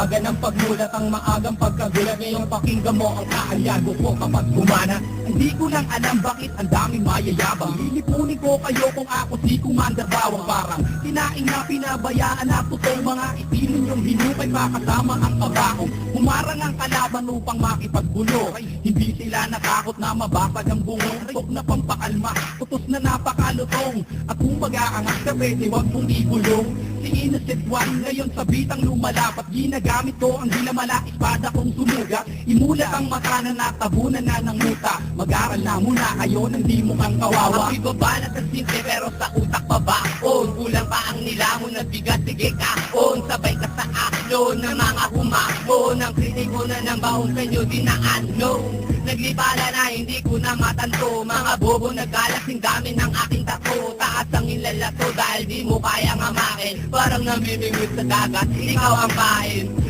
Aga ng pagmulat ang maagang pagkagulat. Ngayong pakinggan mo ang kaalyago ko kapag gumana. Hindi ko lang alam bakit ang daming mayayabang. Lilipunin ko kayo kung ako si Commander Bawang Parang. Tinaing na pinabayaan na totoong mga ipinon yung hinukay. Makasama ang kabakong Humarang ang kalaban upang makipaggulo. Hindi sila natakot na mabasag ang bungong Tok na pampakalma, utos na napakalutong. At kung mag-aangat ka pwede wag mong ibulong Si Innocent One. Ngayon sa bitang lumalapat. Ginagamit ko ang dilamala espada kong sumuga Imulat ang mata na natabunan na ng muta. Mag-aral na muna. Kayo nang di mukhang kawawa. Ako'y babalat at simple pero sa utak babaon Kulang pa ang nilamon na bigat. Sige kaon Sabay ka sa aklon ng mga humahon. Ang kritiko na ng baong kanyo dinaano Naglipala na hindi ko na matanto. Mga bobo nagkalasing dami ng aking Taas ang ilalato dahil di mo kaya ngamakin Parang namimingwit sa dagat, ikaw ang kain